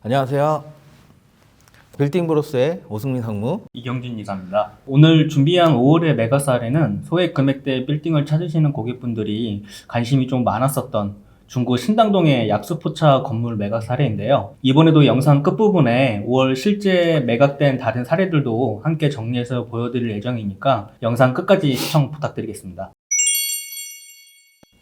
안녕하세요. 빌딩 브로스의 오승민 상무. 이경진 이사입니다. 오늘 준비한 5월의 메가살에는 소액 금액대 빌딩을 찾으시는 고객분들이 관심이 좀 많았었던 중구 신당동의 약수포차 건물 매각 사례인데요. 이번에도 영상 끝부분에 5월 실제 매각된 다른 사례들도 함께 정리해서 보여드릴 예정이니까 영상 끝까지 시청 부탁드리겠습니다.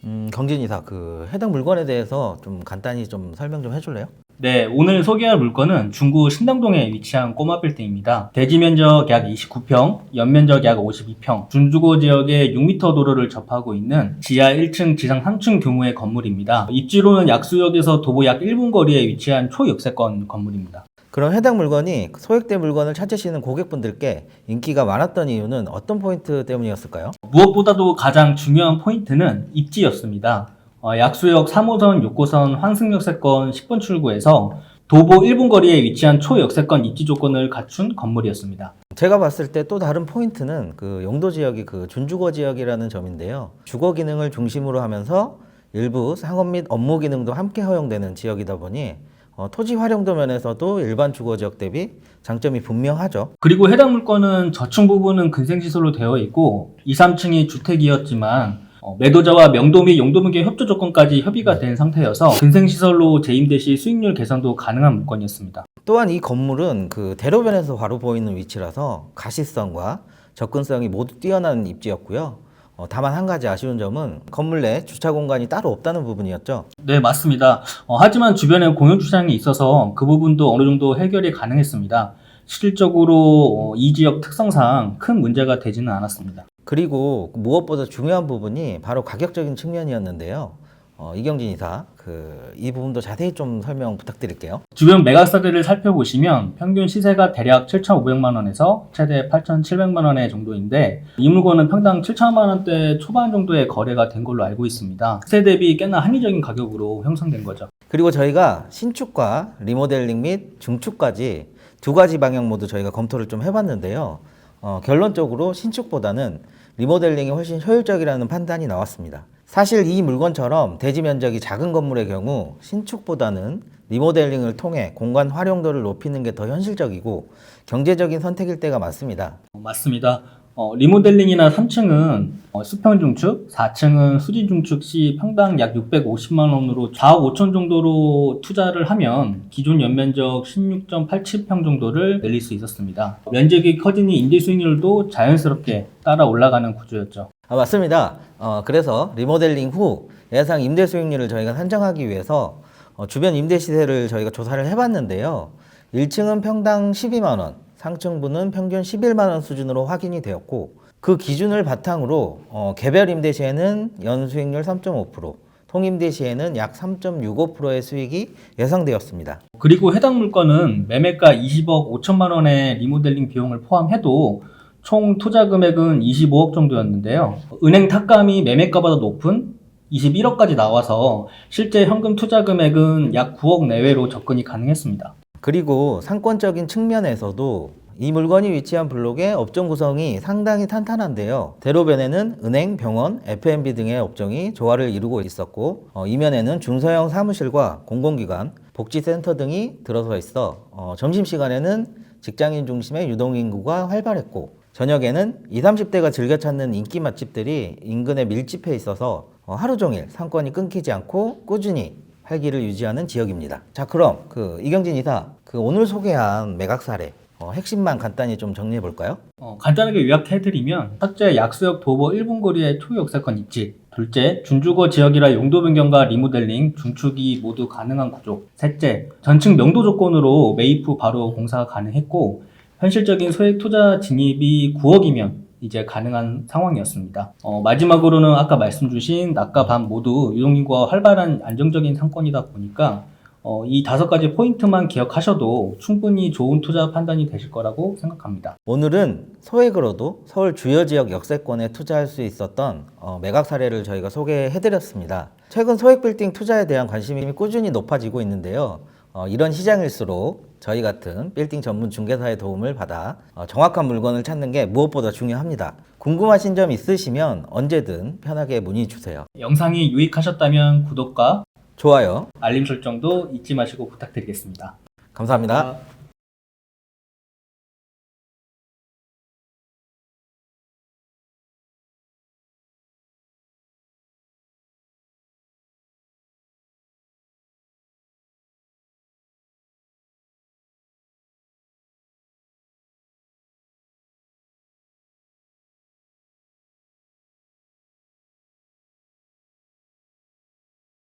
음, 경진 이사 그 해당 물건에 대해서 좀 간단히 좀 설명 좀 해줄래요? 네, 오늘 소개할 물건은 중구 신당동에 위치한 꼬마 빌딩입니다. 대지 면적 약 29평, 연면적 약 52평, 준주거 지역의 6m 도로를 접하고 있는 지하 1층, 지상 3층 규모의 건물입니다. 입지로는 약수역에서 도보 약 1분 거리에 위치한 초역세권 건물입니다. 그럼 해당 물건이 소액된 물건을 찾으시는 고객분들께 인기가 많았던 이유는 어떤 포인트 때문이었을까요? 무엇보다도 가장 중요한 포인트는 입지였습니다. 어, 약수역 3호선, 6호선 환승역세권 10분 출구에서 도보 1분 거리에 위치한 초역세권 입지 조건을 갖춘 건물이었습니다. 제가 봤을 때 또 다른 포인트는 그 용도 지역이 그 준주거 지역이라는 점인데요. 주거 기능을 중심으로 하면서 일부 상업 및 업무 기능도 함께 허용되는 지역이다 보니 어, 토지 활용도 면에서도 일반 주거 지역 대비 장점이 분명하죠. 그리고 해당 물건은 저층 부분은 근생시설로 되어 있고 2, 3층이 주택이었지만 어, 매도자와 명도 및 용도 분계 협조 조건까지 협의가 된 상태여서 근생시설로 재임대 시 수익률 개선도 가능한 물건이었습니다. 또한 이 건물은 그 대로변에서 바로 보이는 위치라서 가시성과 접근성이 모두 뛰어난 입지였고요. 어, 다만 한 가지 아쉬운 점은 건물 내 주차 공간이 따로 없다는 부분이었죠. 네, 맞습니다. 어, 하지만 주변에 공용 주차장이 있어서 그 부분도 어느 정도 해결이 가능했습니다. 실질적으로 어, 이 지역 특성상 큰 문제가 되지는 않았습니다. 그리고 무엇보다 중요한 부분이 바로 가격적인 측면이었는데요. 어, 이경진 이사, 그 이 부분도 자세히 좀 설명 부탁드릴게요. 주변 매각사들을 살펴보시면 평균 시세가 대략 7,500만 원에서 최대 8,700만 원의 정도인데 이 물건은 평당 7천만 원대 초반 정도의 거래가 된 걸로 알고 있습니다. 시세 대비 꽤나 합리적인 가격으로 형성된 거죠. 그리고 저희가 신축과 리모델링 및 중축까지 두 가지 방향 모두 저희가 검토를 좀 해봤는데요. 어, 결론적으로 신축보다는 리모델링이 훨씬 효율적이라는 판단이 나왔습니다. 사실 이 물건처럼 대지 면적이 작은 건물의 경우 신축보다는 리모델링을 통해 공간 활용도를 높이는 게 더 현실적이고 경제적인 선택일 때가 많습니다. 어, 맞습니다. 어, 리모델링이나 3층은 어, 수평 중축, 4층은 수진 중축 시 평당 약 650만 원으로 4억 5천 정도로 투자를 하면 기존 연면적 16.87평 정도를 늘릴 수 있었습니다. 면적이 커지니 임대 수익률도 자연스럽게 따라 올라가는 구조였죠. 아, 맞습니다. 어, 그래서 리모델링 후 예상 임대 수익률을 저희가 산정하기 위해서 어, 주변 임대 시세를 저희가 조사를 해봤는데요. 1층은 평당 12만 원, 상층부는 평균 11만 원 수준으로 확인이 되었고 그 기준을 바탕으로 어, 개별 임대 시에는 연 수익률 3.5%, 통임대 시에는 약 3.65%의 수익이 예상되었습니다. 그리고 해당 물건은 매매가 20억 5천만 원의 리모델링 비용을 포함해도 총 투자 금액은 25억 정도였는데요. 은행 탁감이 매매가보다 높은 21억까지 나와서 실제 현금 투자 금액은 약 9억 내외로 접근이 가능했습니다. 그리고 상권적인 측면에서도 이 물건이 위치한 블록의 업종 구성이 상당히 탄탄한데요. 대로변에는 은행, 병원, F&B 등의 업종이 조화를 이루고 있었고 어, 이면에는 중소형 사무실과 공공기관, 복지센터 등이 들어서 있어 어, 점심시간에는 직장인 중심의 유동인구가 활발했고 저녁에는 20, 30대가 즐겨 찾는 인기 맛집들이 인근에 밀집해 있어서 어, 하루 종일 상권이 끊기지 않고 꾸준히 활기를 유지하는 지역입니다. 자, 그럼 그 이경진 이사, 그 오늘 소개한 매각 사례 어, 핵심만 간단히 좀 정리해 볼까요? 어, 간단하게 요약해드리면 첫째 약수역 도보 1분 거리의 초역세권 입지 둘째 준주거 지역이라 용도 변경과 리모델링 중축이 모두 가능한 구조 셋째 전층 명도 조건으로 매입 후 바로 공사가 가능했고 현실적인 소액 투자 진입이 9억이면 이제 가능한 상황이었습니다. 어, 마지막으로는 아까 말씀 주신 낮과 밤 모두 유동인구가 활발한 안정적인 상권이다 보니까 어, 이 다섯 가지 포인트만 기억하셔도 충분히 좋은 투자 판단이 되실 거라고 생각합니다. 오늘은 소액으로도 서울 주요 지역 역세권에 투자할 수 있었던 어, 매각 사례를 저희가 소개해 드렸습니다. 최근 소액 빌딩 투자에 대한 관심이 꾸준히 높아지고 있는데요. 어, 이런 시장일수록 저희 같은 빌딩 전문 중개사의 도움을 받아 어, 정확한 물건을 찾는 게 무엇보다 중요합니다. 궁금하신 점 있으시면 언제든 편하게 문의 주세요. 영상이 유익하셨다면 구독과 좋아요. 알림 설정도 잊지 마시고 부탁드리겠습니다. 감사합니다. 아.